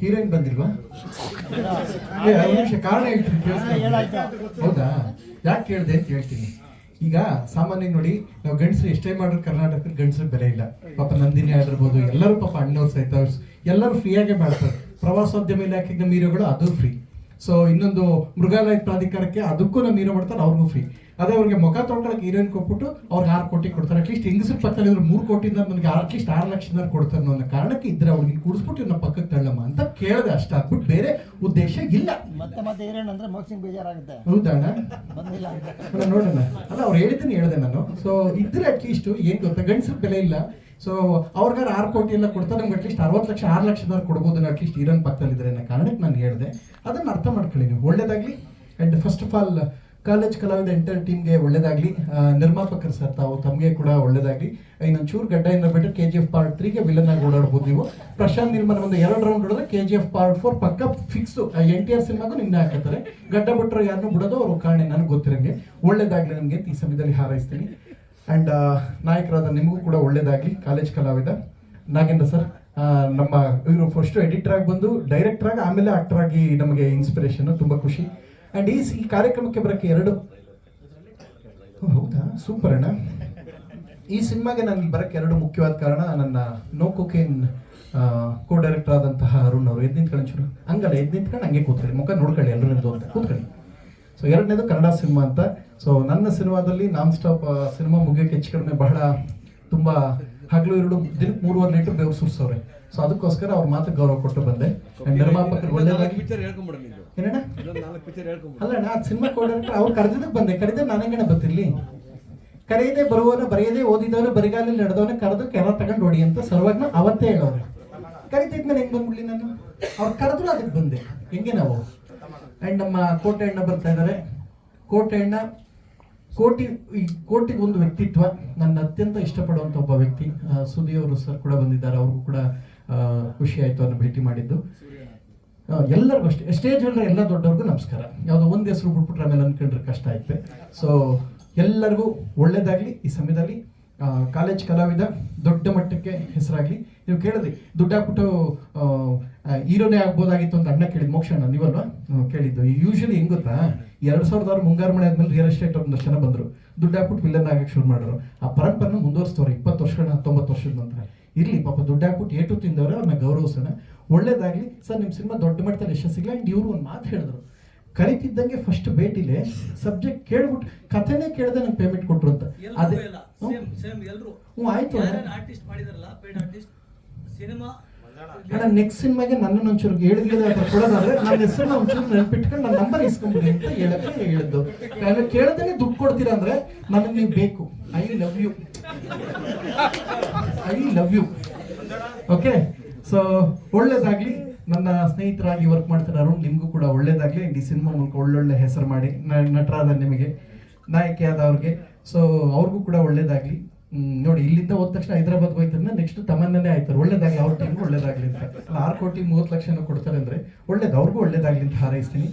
Heroine ಬಂದಿಲ್ವಾ? ನಿಮಿಷ ಕಾರಣ ಹೇಳ್ತೀನಿ. ಹೌದಾ? ಯಾಕೆ ಕೇಳಿದೆ ಅಂತ ಹೇಳ್ತೀನಿ. ಈಗ ಸಾಮಾನ್ಯ ನೋಡಿ ನಾವು ಗಂಡಸರು ಎಷ್ಟೇ ಮಾಡಿದ್ರು ಕರ್ನಾಟಕದಲ್ಲಿ ಗಂಡಸರು ಬೆಲೆ ಇಲ್ಲ. ಪಾಪ ನಂದಿನಿ ಆಗಿರ್ಬೋದು ಎಲ್ಲರೂ ಪಾಪ ಅಣ್ಣವ್ರು ಸಹಿತ ಎಲ್ಲರೂ ಫ್ರೀಯಾಗೆ ಮಾಡ್ತಾರೆ. ಪ್ರವಾಸೋದ್ಯಮ ಇಲಾಖೆಗೆ ನಮ್ಮ ಹೀರೋಗಳು ಅದು ಫ್ರೀ ಸೊ ಇನ್ನೊಂದು ಮೃಗಾಲಯ ಪ್ರಾಧಿಕಾರಕ್ಕೆ ಅದಕ್ಕೂ ನಮ್ಮ ಹೀರೋ ಮಾಡ್ತಾರೆ ಅವ್ರಿಗೂ ಫ್ರೀ ಅದೇ ಅವ್ರಿಗೆ ಮುಖ ತೊಳ್ಕೊಳಕ್ಕೆ ಹೀರೋಯಿನ್ ಕೊಟ್ಬಿಟ್ಟು ಅವ್ರಿಗೆ ಆರು ಕೋಟಿ ಕೊಡ್ತಾರೆ. ಅಟ್ಲೀಸ್ಟ್ ಹೆಂಗಸ್ರ ಪಕ್ಕದಲ್ಲಿ ಇವ್ರು ಮೂರು ಕೋಟಿಯಿಂದ ನನಗೆ ಅಟ್ಲೀಸ್ಟ್ ಆರು ಲಕ್ಷದ ಕೊಡ್ತಾರೆ ಅನ್ನೋ ಕಾರಣಕ್ಕೆ ಇದ್ರೆ ಅವ್ರಿಗೆ ಕೂಡಿಸ್ಬಿಟ್ಟು ಇವ್ನ ಪಕ್ಕಕ್ಕೆ ತಳ್ಳಮ್ಮ ಅಂತ ಕೇಳಿದೆ ಅಷ್ಟ. ಆಗ್ಬಿಟ್ಟು ಬೇರೆ ಉದ್ದೇಶ ಇಲ್ಲ. ಮತ್ತೆ ಮತ್ತೆ ಹಿರೇಣ್ ಅಂದ್ರೆ ಮೋಕ್ಷಿಂಗ್ ಬೇಜಾರಾಗುತ್ತೆ. ಹೌದಣ್ಣ ಬಂದಿಲ್ಲ ನೋಡೋಣ ಅಲ್ಲ ಅವ್ರು ಹೇಳಿದ್ದೀನಿ ಹೇಳಿದೆ ನಾನು. ಸೊ ಇದ್ರೆ ಅಟ್ಲೀಸ್ಟ್ ಏನು ಗೊತ್ತಾ? ಗಂಡಸ್ರ ಬೆಲೆ ಇಲ್ಲ. ಸೊ ಅವ್ರಿಗಾರ ಆರು ಕೋಟಿ ಎಲ್ಲ ಕೊಡ್ತಾರೆ ನಮ್ಗೆ ಅಟ್ಲೀಸ್ಟ್ ಅರವತ್ತು ಲಕ್ಷ ಆರು ಲಕ್ಷದವ್ರು ಕೊಡ್ಬೋದು ಅಟ್ಲೀಸ್ಟ್ ಇರೋನ್ ಪಕ್ಕದಲ್ಲಿ ಇದ್ರೆ ಅನ್ನೋ ಕಾರಣಕ್ಕೆ ನಾನು ಹೇಳಿದೆ. ಅದನ್ನ ಅರ್ಥ ಮಾಡ್ಕೊಳ್ಳಿ ನೀವು. ಒಳ್ಳೇದಾಗಲಿ. And first of all college ಕಲಾವಿದ ಎಂಟರ್ ಟೀಮ್ಗೆ ಒಳ್ಳೇದಾಗ್ಲಿ. ನಿರ್ಮಾಪಕರು ಸರ್ ತಾವು ತಮಗೆ ಕೂಡ ಒಳ್ಳೇದಾಗ್ಲಿ. ಇನ್ನೊಂದು ಚೂರು ಗಡ್ಡೆಯಿಂದ ಬಿಟ್ಟು ಕೆ ಜಿ ಎಫ್ ಪಾರ್ಟ್ ತ್ರೀಗೆ ವಿಲನ್ ಆಗಿ ಓಡಾಡ್ಬೋದು ನೀವು. ಪ್ರಶಾಂತ್ ನಿರ್ಮಾಣ ಒಂದು ಎರಡು ರೌಂಡ್ ಹೊಡೆದ್ರೆ K G F part four ಪಕ್ಕ ಫಿಕ್ಸ್ ಎನ್ ಟಿ ಆರ್ ಸಿನಿಮಾಗೂ ನಿಂದ ಹಾಕತ್ತಾರೆ ಗಡ್ಡ ಬಿಟ್ಟರು ಯಾರನ್ನೂ ಬಿಡೋದು ಅವರು ಕಾರಣ ನನಗೆ ಗೊತ್ತಿರಂಗೆ ಒಳ್ಳೇದಾಗ್ಲಿ ನನಗೆ, ಈ ಸಮಯದಲ್ಲಿ ಹಾರೈಸ್ತೀನಿ. ಅಂಡ್ ನಾಯಕರಾದ ನಿಮಗೂ ಕೂಡ ಒಳ್ಳೇದಾಗ್ಲಿ, ಕಾಲೇಜ್ ಕಲಾವಿದ. ನಾಗೇಂದ್ರ ಸರ್ ನಮ್ಮ ಇವರು ಫಸ್ಟ್ ಎಡಿಟರ್ ಆಗಿ ಬಂದು ಡೈರೆಕ್ಟರ್ ಆಗಿ ಆಮೇಲೆ ಆಕ್ಟರ್ ಆಗಿ ನಮಗೆ ಇನ್ಸ್ಪಿರೇಷನ್ ತುಂಬಾ ಖುಷಿ. ಅಂಡ್ ಈಸ್ ಈ ಕಾರ್ಯಕ್ರಮಕ್ಕೆ ಬರೋಕ್ಕೆ ಎರಡು? ಹೌದಾ? ಸೂಪರ್ ಅಣ್ಣ. ಈ ಸಿನಿಮಾಗೆ ನನಗೆ ಬರಕ್ಕೆ ಎರಡು ಮುಖ್ಯವಾದ ಕಾರಣ ನನ್ನ ನೋ ಕೋ ಡೈರೆಕ್ಟರ್ ಆದಂತಹ ಅರುಣ್ ಅವರು. ಎದ್ ನಿಂತ್ಕೊಂಡು ಚೂರು ಹಂಗಲ್ಲ, ಎದ್ ನಿಂತ್ಕೊಂಡು ಹಂಗೆ ಕೂತ್ಕೊಳ್ಳಿ. ಮುಖ ನೋಡ್ಕೊಳ್ಳಿ ಎಲ್ಲರೂ ಅಂತ ಕೂತ್ಕೊಳ್ಳಿ. ಸೊ ಎರಡನೇದು ಕನ್ನಡ ಸಿನಿಮಾ ಅಂತ. ಸೊ ನನ್ನ ಸಿನಿಮಾದಲ್ಲಿ ನಾನ್ ಸ್ಟಾಪ್ ಸಿನಿಮಾ ಮುಗಿಯೋಕೆ ಹೆಚ್ಚು ಕಡಿಮೆ ಬಹಳ ತುಂಬಾ ಹಗಲು ಎರಡು ದಿನಕ್ಕೆ ಮೂರುವರೆ ಲೀಟರ್ ಬೆವರು ಸುರಿಸೋರೆ ಸೊ ಅದಕ್ಕೋಸ್ಕರ ಅವ್ರ ಮಾತ್ರ ಗೌರವ ಕೊಟ್ಟು ಬಂದೆ. ನಿರ್ಮಾಪಕರು ಏನಣ್ಣ? ಅಲ್ಲಣ್ಣ ಸಿನಿಮಾ ಕೊಡೋಣ ಅವ್ರು ಕರೆದಿದ್ದಕ್ಕೆ ಬಂದೆ. ಕರೆದ ನಾನಂಗಣ ಬರ್ತಿರ್ಲಿ ಕರೆಯದೆ ಬರುವವನ ಬರೆಯದೆ ಓದಿದವನು ಬರಿಗಾಲಲ್ಲಿ ನಡೆದವನ ಕರೆದು ಕೆರ ತಗೊಂಡು ಹೊಡಿ ಅಂತ ಸರ್ವಜ್ಞ ಅವತ್ತೇ ಹೇಳೋರು. ಕರಿತಿದ್ಮೇಲೆ ಹೆಂಗ್ ಬಂದ್ಬಿಡ್ಲಿ ನಾನು? ಅವ್ರು ಕರೆದ್ರು ಅದಕ್ಕೆ ಬಂದೆ. ಹೆಂಗೆ ನಾವು? ಅಂಡ್ ನಮ್ಮ ಕೋಟೆ ಅಣ್ಣ ಬರ್ತಾ ಇದ್ದಾರೆ ಕೋಟೆ ಅಣ್ಣ ಕೋಟಿ ಈ ಕೋಟಿಗೆ ಒಂದು ವ್ಯಕ್ತಿತ್ವ ನನ್ನ ಅತ್ಯಂತ ಇಷ್ಟಪಡುವಂತ ಒಬ್ಬ ವ್ಯಕ್ತಿ ಆ, ಸುದಿ ಅವರು ಸರ್ ಕೂಡ ಬಂದಿದ್ದಾರೆ. ಅವ್ರಿಗೂ ಕೂಡ ಖುಷಿ ಆಯ್ತು ಅವ್ರನ್ನ ಭೇಟಿ ಮಾಡಿದ್ದು. ಎಲ್ಲರಿಗೂ ಅಷ್ಟೇ ಸ್ಟೇಜ್ ಅಲ್ಲಿ ಎಲ್ಲ ದೊಡ್ಡವ್ರಿಗೂ ನಮಸ್ಕಾರ. ಯಾವುದೋ ಒಂದು ಹೆಸರು ಬಿಟ್ಬಿಟ್ರೆ ಆಮೇಲೆ ಅನ್ಕೊಂಡ್ರೆ ಕಷ್ಟ ಆಯ್ತು. ಸೊ ಎಲ್ಲರಿಗೂ ಒಳ್ಳೇದಾಗಲಿ ಈ ಸಮಯದಲ್ಲಿ ಕಾಲೇಜ್ ಕಲಾವಿದ ದೊಡ್ಡ ಮಟ್ಟಕ್ಕೆ ಹೆಸರಾಗಲಿ. ನೀವು ಕೇಳಿದ್ರಿ ದುಡ್ಡು ಹಾಕ್ಬಿಟ್ಟು ಹೀರೋನೇ ಆಗ್ಬೋದಾಗಿತ್ತು ಅಂತ ಅಣ್ಣ ಕೇಳಿದ್ ಮೋಕ್ಷಣ್ಣ ನೀವಲ್ವಾ? ಕೇಳಿದ್ದು. ಯೂಶಲಿ ಹೆಂಗ್ ಗೊತ್ತಾ? ಎರಡ್ ಸಾವಿರದ ಆರು ಮುಂಗಾರು ಮಳೆ ಆದ್ಮೇಲೆ ರಿಯಲ್ ಎಸ್ಟೇಟ್ ಒಂದಷ್ಟು ಜನ ಬಂದ್ರು. ದುಡ್ಡು ಹಾಕ್ಬಿಟ್ಟು ವಿಲನ್ ಆಗಕ್ಕೆ ಶುರು ಮಾಡಿದ್ರು ಆ ಪರಂಪರೆನ ಮುಂದುವರಿಸ್ತವ್ರೆ ಇಪ್ಪತ್ತು ವರ್ಷಗಳ ಹತ್ತೊಂಬತ್ತು ವರ್ಷದ ನಂತರ. ಇರ್ಲಿ ಪಾಪ ದುಡ್ಡು ಹಾಕ್ಬಿಟ್ಟು ಏಟು ತಿಂದವ್ರೆ ಅವ್ರನ್ನ ಗೌರವಿಸೋಣ. ಒಳ್ಳೇದಾಗ್ಲಿ ಸರ್ ನಿಮ್ಮ ಸಿನಿಮಾ ದೊಡ್ಡ ಮಟ್ಟದಲ್ಲಿ ಯಶಸ್ಸಿಲ್ಲ ಅಂಡ್ ಇವರು ಒಂದು ಮಾತು ಹೇಳಿದ್ರು. ಕರಿತಿದ್ದಂಗೆ ಫಸ್ಟ್ ಭೇಟಿಲೆ ಸಬ್ಜೆಕ್ಟ್ ಕೇಳ್ಬಿಟ್ಟು ಕಥೆನೇ ಕೇಳದೆ ನಂಗೆ ಪೇಮೆಂಟ್ ಕೊಟ್ರು ಅಂತ. ಅದೇ ಹ್ಞೂ ಆಯ್ತು. ಆರ್ಟಿಸ್ಟ್ ಮಾಡಿದಾರಲ್ಲ ಪೇಡ್ ಆರ್ಟಿಸ್ಟ್ ಸಿನಿಮಾ ಅಣ್ಣ ನೆಕ್ಸ್ಟ್ ಸಿನಿಮಾಗೆ ನನ್ನನ್ನು ಒಂಚೂರು ಹೇಳಿದ್ರೆ ಅಥವಾ ಕೊಡೋದಾದ್ರೆ ನನ್ನ ಹೆಸರನ್ನ ಒಂಚೂರು ನೆನ್ಪಿಟ್ಕೊಂಡು ನನ್ನ ನಂಬರ್ ಇಸ್ಕೊಂಬಿಡಿ ಅಂತ ಹೇಳಕ್ಕೆ ಹೇಳಿದ್ದು. ನಾನು ಕೇಳ್ದೇನೆ ದುಡ್ಡು ಕೊಡ್ತೀರಾ ಅಂದ್ರೆ ನನಗೆ ನೀವು ಬೇಕು. I love you I love you okay so ಒಳ್ಳೇದಾಗ್ಲಿ. ನನ್ನ ಸ್ನೇಹಿತರಾಗಿ ವರ್ಕ್ ಮಾಡ್ತಾರೆ ಅರುಣ್, ನಿಮಗೂ ಕೂಡ ಒಳ್ಳೇದಾಗ್ಲಿ. ಈ ಸಿನಿಮಾ ಮೂಲಕ ಒಳ್ಳೊಳ್ಳೆ ಹೆಸರು ಮಾಡಿ ನಟರಾದ ನಿಮಗೆ ನಾಯಕಿಯಾದವ್ರಿಗೆ. ಸೊ ಅವ್ರಿಗೂ ಕೂಡ ಒಳ್ಳೇದಾಗ್ಲಿ. ನೋಡಿ, ಇಲ್ಲಿಂದ ಹೋದ ತಕ್ಷಣ ಹೈದರಾಬಾದ್ ಹೋಯ್ತಾರೆ ನೆಕ್ಸ್ಟ್ ತಮನ್ನನೇ ಆಯ್ತಾರೆ. ಒಳ್ಳೇದಾಗ್ಲಿ, ಅವ್ರ ಟೀಮ್ಗೂ ಒಳ್ಳೇದಾಗ್ಲಿ ಅಂತ. ಆರು ಕೋಟಿ ಮೂವತ್ತು ಲಕ್ಷನ ಕೊಡ್ತಾರೆ ಅಂದ್ರೆ ಒಳ್ಳೇದು, ಅವ್ರಿಗೂ ಒಳ್ಳೇದಾಗ್ಲಿ ಅಂತ ಹಾರೈಸ್ತೀನಿ.